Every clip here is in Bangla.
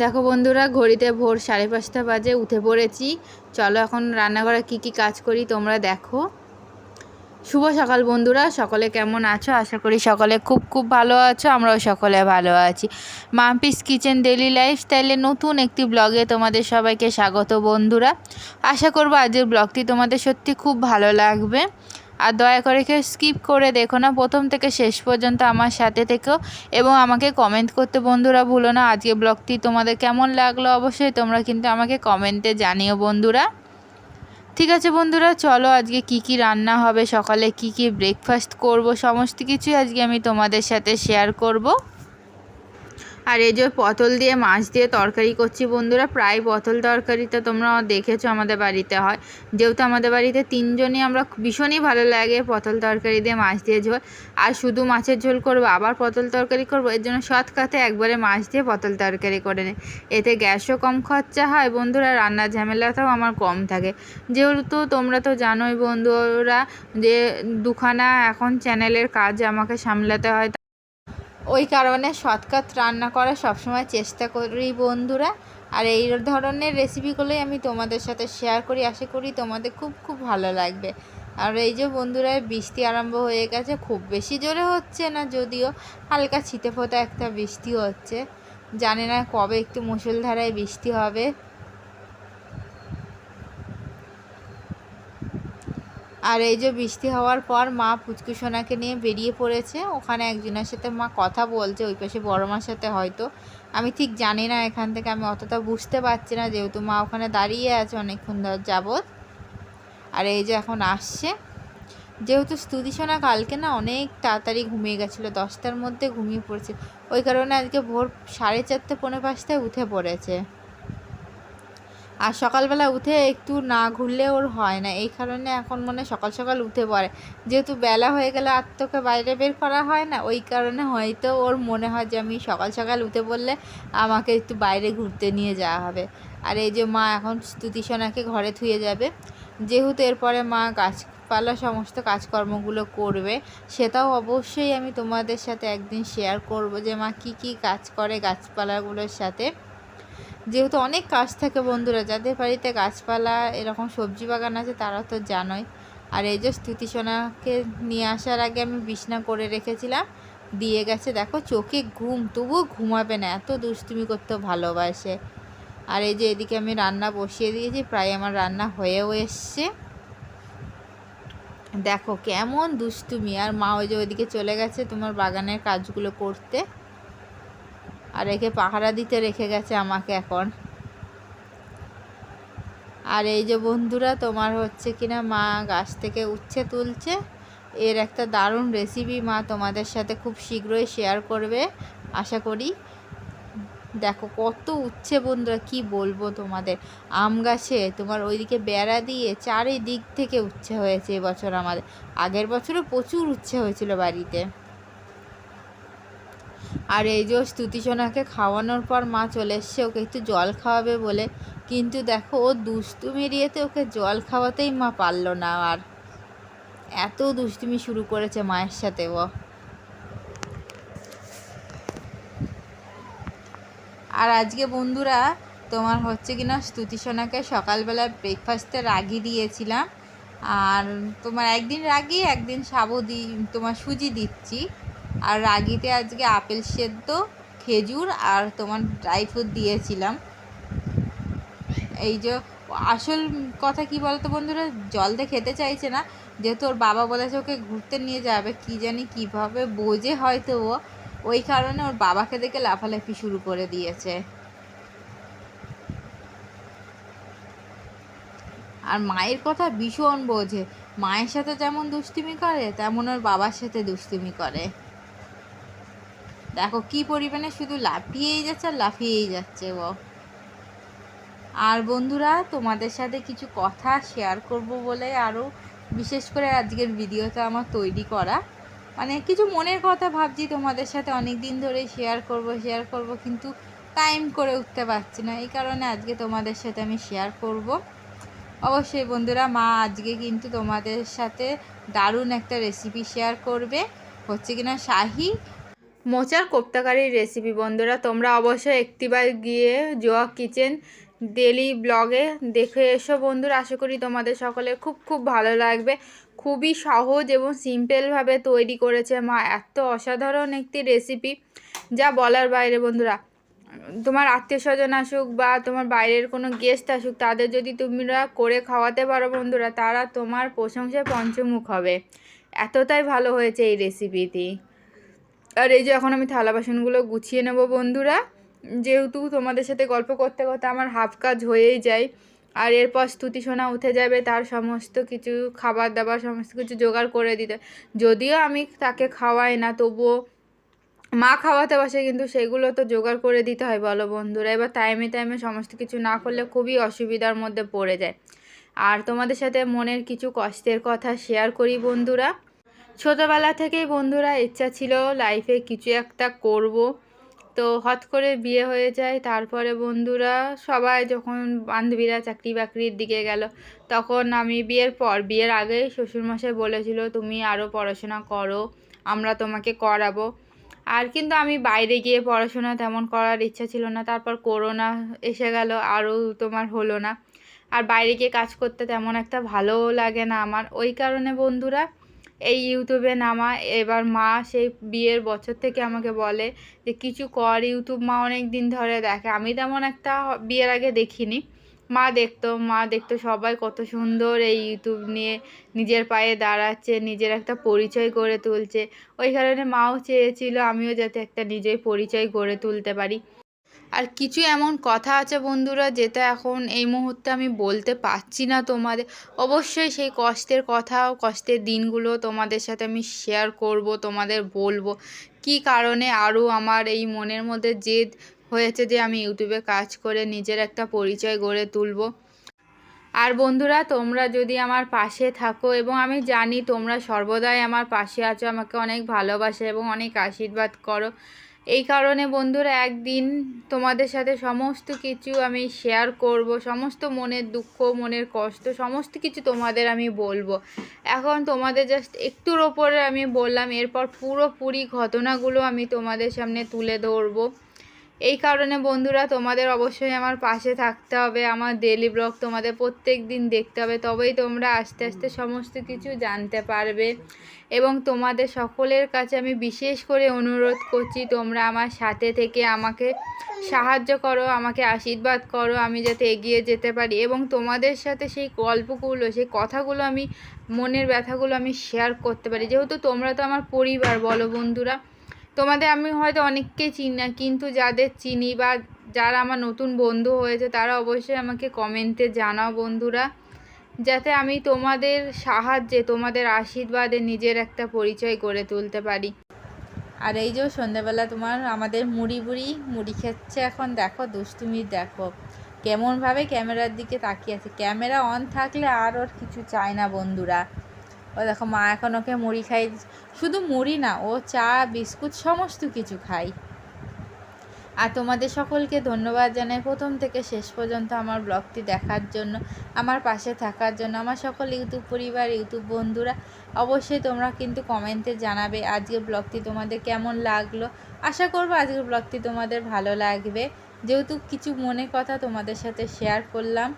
দেখো বন্ধুরা, ঘড়িতে ভোর সাড়ে পাঁচটা বাজে, উঠে পড়েছি। চলো এখন রান্নাঘরে কি কি কাজ করি তোমরা দেখো। শুভ সকাল বন্ধুরা, সকলে কেমন আছো? আশা করি সকলে খুব খুব ভালো আছো, আমরাও সকলে ভালো আছি। মাম্পিস কিচেন ডেলি লাইফস্টাইলে নতুন একটি ব্লগে তোমাদের সবাইকে স্বাগত বন্ধুরা। আশা করব আজকের ব্লগটি তোমাদের সত্যি খুব ভালো লাগবে। আর দয়া করে কেউ স্কিপ করে দেখো না। প্রথম থেকে শেষ পর্যন্ত আমার সাথে থেকেও এবং আমাকে কমেন্ট করতে বন্ধুরা ভুলো না। আজকে ব্লগটি তোমাদের কেমন লাগল অবশ্যই তোমরা কিন্তু আমাকে কমেন্টে জানিও বন্ধুরা। ঠিক আছে বন্ধুরা, চলো আজকে কি কি রান্না হবে, সকালে কি কি ব্রেকফাস্ট করব, সমস্ত কিছুই আজকে আমি তোমাদের সাথে শেয়ার করব। আর এই যে পটল দিয়ে মাছ দিয়ে তরকারি করছি বন্ধুরা, প্রায় পটল তরকারিটা তোমরা দেখেছ আমাদের বাড়িতে হয়। যেহেতু আমাদের বাড়িতে তিনজনই আমরা ভীষণই ভালো লাগে পটল তরকারি দিয়ে মাছ দিয়ে ঝোল। আর শুধু মাছের ঝোল করব, আবার পটল তরকারি করব, এর জন্য শর্টকাটে একবারে মাছ দিয়ে পটল তরকারি করে নিই। এতে গ্যাসও কম খরচা হয় বন্ধুরা, রান্নার ঝামেলাটাও আমার কম থাকে। যেহেতু তোমরা তো জানোই বন্ধুরা, যে দুখানা এখন চ্যানেলের কাজ আমাকে সামলাতে হয় ওই কারণে শর্টকাট রান্না করার সবসময় চেষ্টা করি বন্ধুরা। আর এই ধরনের রেসিপিগুলোই আমি তোমাদের সাথে শেয়ার করি। আশা করি তোমাদের খুব খুব ভালো লাগবে। আর এই যে বন্ধুরা, বৃষ্টি আরম্ভ হয়ে গেছে। খুব বেশি জোরে হচ্ছে না, যদিও হালকা ছিটে ফোটা একটা বৃষ্টি হচ্ছে। জানি না কবে একটু মুসলধারায় বৃষ্টি হবে। আর এই যে বৃষ্টি হওয়ার পর মা পুচকু সোনাকে নিয়ে বেরিয়ে পড়েছে। ওখানে একজনের সাথে মা কথা বলছে, ওই পাশে বড় মার সাথে হয়তো। আমি ঠিক জানি না এখান থেকে, আমি অতটা বুঝতে পারছি না, যেহেতু মা ওখানে দাঁড়িয়ে আছে অনেকক্ষণ ধর যাবৎ। আর এই যে এখন আসছে। যেহেতু স্তুতি সোনা কালকে না অনেক তাড়াতাড়ি ঘুমিয়ে গেছিল, দশটার মধ্যে ঘুমিয়ে পড়েছে। ওই কারণে আজকে ভোর সাড়ে চারটে, পৌনে পাঁচটায় উঠে পড়েছে। আর সকালবেলা উঠে একটু না ঘুরলে ওর হয় না। এই কারণে এখন মনে সকাল সকাল উঠে পড়ে। যেহেতু বেলা হয়ে গেলে আর তোকে বাইরে বের করা হয় না, ওই কারণে হয়তো ওর মনে হয় যে আমি সকাল সকাল উঠে পড়লে আমাকে একটু বাইরে ঘুরতে নিয়ে যাওয়া হবে। আর এই যে মা এখন স্তুতি সোনাকে ঘরে থুয়ে যাবে। যেহেতু এরপরে মা গাছপালা সমস্ত কাজকর্মগুলো করবে, সেটাও অবশ্যই আমি তোমাদের সাথে একদিন শেয়ার করব যে মা কি কি কাজ করে গাছপালাগুলোর সাথে। যেহেতু অনেক কাজ থাকে বন্ধুরা, যাদের বাড়িতে গাছপালা, এরকম সবজি বাগান আছে তারা তো জানোই। আর এই যে স্তুতি সোনাকে নিয়ে আসার আগে আমি বিছনা করে রেখেছিলাম, দিয়ে গেছে, দেখো চোখে ঘুম, তবুও ঘুমাবে না, এত দুষ্টুমি করতে ভালোবাসে। আর এই যে এদিকে আমি রান্না বসিয়ে দিয়েছি, প্রায় আমার রান্না হয়েও এসছে। দেখো কেমন দুষ্টুমি, আর মা ওই যে ওইদিকে চলে গেছে তোমার বাগানের কাজগুলো করতে। আর একে পাহারা দিতে রেখে গেছে আমাকে এখন। আর এই যে বন্ধুরা, তোমার হচ্ছে কিনা মা গাছ থেকে উচ্ছে তুলছে। এর একটা দারুণ রেসিপি মা তোমাদের সাথে খুব শীঘ্রই শেয়ার করবে, আশা করি। দেখো কত উচ্ছে বন্ধুরা, কি বলব তোমাদের। আম গাছে তোমার ওইদিকে বেড়া দিয়ে চারিদিক থেকে উচ্ছে হয়েছে এবছর আমাদের। আগের বছরও প্রচুর উচ্ছে হয়েছিল বাড়িতে। আর এই যে স্তুতি সোনাকে খাওয়ানোর পর মা চলে এসছে, ওকে একটু জল খাওয়াবে বলে। কিন্তু দেখো, ও দুষ্টুমি এরিয়েতে ওকে জল খাওয়াতেই মা পারল না। আর এত দুষ্টুমি শুরু করেছে মায়ের সাথে, ও। আর আজকে বন্ধুরা, তোমার হচ্ছে কিনা স্তুতি সোনাকে সকালবেলা ব্রেকফাস্টে রাগি দিয়েছিলাম। আর তোমার একদিন রাগি, একদিন সাবু দি, তোমার সুজি দিচ্ছি। আর রাগিতে আজকে আপেল সেদ্ধ, খেজুর আর তোমার ড্রাই ফ্রুট দিয়েছিলাম। এই যে আসল কথা কি বলতো বন্ধুরা জলতে খেতে চাইছে না, যেহেতু ওর বাবা বলেছে ওকে ঘুরতে নিয়ে যাবে, কি জানি কীভাবে বোঝে হয়তো ও, ওই কারণে ওর বাবাকে দেখে লাফালাফি শুরু করে দিয়েছে। আর মায়ের কথা ভীষণ বোঝে, মায়ের সাথে যেমন দুষ্টুমি করে, তেমন ওর বাবার সাথে দুষ্টুমি করে। দেখো কি পরিমাণে শুধু লাফিয়েই যাচ্ছে আর লাফিয়েই যাচ্ছে ও আর বন্ধুরা, তোমাদের সাথে কিছু কথা শেয়ার করব বলে আরও বিশেষ করে আজকের ভিডিওটা আমার তৈরি করা। মানে কিছু মনের কথা ভাবছি, তোমাদের সাথে অনেক দিন ধরে শেয়ার করব শেয়ার করব, কিন্তু টাইম করে উঠতে পারছি না। এই কারণে আজকে তোমাদের সাথে আমি শেয়ার করব। অবশ্যই বন্ধুরা, মা আজকে কিন্তু তোমাদের সাথে দারুণ একটা রেসিপি শেয়ার করবে। হচ্ছে কিনা শাহি মোচার কোপ্তাকারির রেসিপি বন্ধুরা, তোমরা অবশ্যই একটিবার গিয়ে জোয়া কিচেন ডেলি ব্লগে দেখে এসো বন্ধুরা। আশা করি তোমাদের সকলে খুব খুব ভালো লাগবে। খুবই সহজ এবং সিম্পলভাবে তৈরি করেছে মা। এত অসাধারণ একটি রেসিপি যা বলার বাইরে বন্ধুরা। তোমার আত্মীয় স্বজন আসুক বা তোমার বাইরের কোনো গেস্ট আসুক, তাদের যদি তোমরা করে খাওয়াতে পারো বন্ধুরা, তারা তোমার প্রশংসায় পঞ্চমুখ হবে। এতটাই ভালো হয়েছে এই রেসিপিটি আর এই যে এখন আমি থালা বাসনগুলো গুছিয়ে নেব বন্ধুরা। যেহেতু তোমাদের সাথে গল্প করতে করতে আমার হাফ কাজ হয়েই যায়, আর এরপর স্তুতি সোনা উঠে যাবে, তার সমস্ত কিছু খাবার দাবার সমস্ত কিছু জোগাড় করে দিতে। যদিও আমি তাকে খাওয়াই না, তবুও মা খাওয়াতে বসে, কিন্তু সেগুলো তো জোগাড় করে দিতে হয়, বলো বন্ধুরা। এবার টাইমে টাইমে সমস্ত কিছু না করলে খুবই অসুবিধার মধ্যে পড়ে যায়। আর তোমাদের সাথে মনের কিছু কষ্টের কথা শেয়ার করি বন্ধুরা। ছোটোবেলা থেকেই বন্ধুরা ইচ্ছা ছিল লাইফে কিছু একটা করব। তো হট করে বিয়ে হয়ে যায়, তারপরে বন্ধুরা সবাই যখন বান্ধবীরা চাকরি বাকরির দিকে গেল, তখন আমি বিয়ের পর, বিয়ের আগেই শ্বশুরমশাই বলেছিল, তুমি আরও পড়াশোনা করো, আমরা তোমাকে করাবো। আর কিন্তু আমি বাইরে গিয়ে পড়াশোনা তেমন করার ইচ্ছা ছিল না। তারপর করোনা এসে গেল আরও তোমার হলো না। আর বাইরে গিয়ে কাজ করতে তেমন একটা ভালোও লাগে না আমার। ওই কারণে বন্ধুরা এই ইউটিউবে নামা, এবার মা সেই বিয়ের বছর থেকে আমাকে বলে যে, কিছু কর, ইউটিউব মা অনেক দিন ধরে দেখে। আমি তেমন একটা বিয়ের আগে দেখিনি। মা দেখতো মা দেখতো সবাই কত সুন্দর এই ইউটিউব নিয়ে নিজের পায়ে দাঁড়াচ্ছে, নিজের একটা পরিচয় গড়ে তুলছে। ওই কারণে মাও চেয়েছিল আমিও যাতে একটা নিজের পরিচয় গড়ে তুলতে পারি। আর কিছু এমন কথা আছে বন্ধুরা যেটা এখন এই মুহূর্তে আমি বলতে পারছি না তোমাদের। অবশ্যই সেই কষ্টের কথা কষ্টের দিনগুলো তোমাদের সাথে আমি শেয়ার করব, তোমাদের বলব। কি কারণে আরও আমার এই মনের মধ্যে জেদ হয়েছে যে আমি ইউটিউবে কাজ করে নিজের একটা পরিচয় গড়ে তুলব। আর বন্ধুরা, তোমরা যদি আমার পাশে থাকো এবং আমি জানি তোমরা সর্বদাই আমার পাশে আছো, আমাকে অনেক ভালোবাসে এবং অনেক আশীর্বাদ করো। এই কারণে বন্ধুরা একদিন তোমাদের সাথে সমস্ত কিছু আমি শেয়ার করব, সমস্ত মনের দুঃখ, মনের কষ্ট, সমস্ত কিছু তোমাদের আমি বলব। এখন তোমাদের জাস্ট একটুর ওপরে আমি বললাম, এরপর পুরোপুরি ঘটনাগুলো আমি তোমাদের সামনে তুলে ধরবো। এই কারণে বন্ধুরা তোমাদের অবশ্যই আমার পাশে থাকতে হবে আমার ডেলি ব্লগ তোমাদের প্রত্যেক দিন দেখতে হবে তবেই তোমরা আস্তে আস্তে সমস্ত কিছু জানতে পারবে। এবং তোমাদের সকলের কাছে আমি বিশেষ করে অনুরোধ করছি তোমরা আমার সাথে থেকে আমাকে সাহায্য করো আমাকে আশীর্বাদ করো আমি যাতে এগিয়ে যেতে পারি। এবং তোমাদের সাথে সেই গল্পগুলো সেই কথাগুলো আমি মনের ব্যথাগুলো আমি শেয়ার করতে পারি। যেহেতু তোমরা তো আমার পরিবার বলো বন্ধুরা। তোমাদের আমি হয়তো অনেককে চিনি না, কিন্তু যাদের চিনি বা যারা আমার নতুন বন্ধু হয়েছে, তারা অবশ্যই আমাকে কমেন্টে জানাও বন্ধুরা, যাতে আমি তোমাদের সাহায্যে, তোমাদের আশীর্বাদে নিজের একটা পরিচয় গড়ে তুলতে পারি। আর এই যে সন্ধ্যাবেলা তোমার আমাদের মুড়ি বুড়ি, মুড়ি খাচ্ছে এখন, দেখো দুষ্টুমি, দেখো কেমনভাবে ক্যামেরার দিকে তাকিয়ে আছে। ক্যামেরা অন থাকলে আর ওর কিছু চায় না বন্ধুরা। ও দেখো মা এখন ওকে মুড়ি খাই, শুধু মুড়ি না, ও চা, বিস্কুট, সমস্ত কিছু খাই। আর তোমাদের সকলকে ধন্যবাদ জানাই প্রথম থেকে শেষ পর্যন্ত আমার ব্লগটি দেখার জন্য, আমার পাশে থাকার জন্য, আমার সকল ইউটিউব পরিবার, ইউটিউব বন্ধুরা, অবশ্যই তোমরা কিন্তু কমেন্টে জানাবে আজকের ব্লগটি তোমাদের কেমন লাগল। আশা করব আজকের ব্লগটি তোমাদের ভালো লাগবে। যেহেতু কিছু মনে কথা তোমাদের সাথে শেয়ার করলাম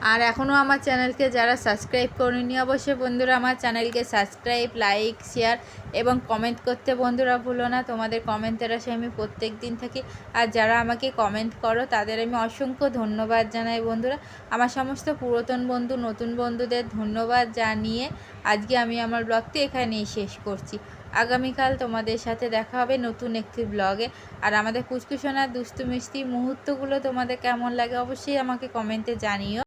আর এখনও আমার চ্যানেলকে যারা সাবস্ক্রাইব করেনি, অবশ্যই বন্ধুরা আমার চ্যানেলকে সাবস্ক্রাইব, লাইক, শেয়ার এবং কমেন্ট করতে বন্ধুরা ভুলো না। তোমাদের কমেন্টের আসে আমি প্রত্যেক দিন থাকি। আর যারা আমাকে কমেন্ট করো, তাদের আমি অসংখ্য ধন্যবাদ জানাই বন্ধুরা। আমার সমস্ত পুরাতন বন্ধু, নতুন বন্ধুদের ধন্যবাদ জানিয়ে আজকে আমি আমার ব্লগটি এখানেই শেষ করছি। আগামীকাল তোমাদের সাথে দেখা হবে নতুন একটি ব্লগে। আর আমাদের কুচকুচনার দুষ্টু মিষ্টি মুহূর্তগুলো তোমাদের কেমন লাগে, অবশ্যই আমাকে কমেন্টে জানিও।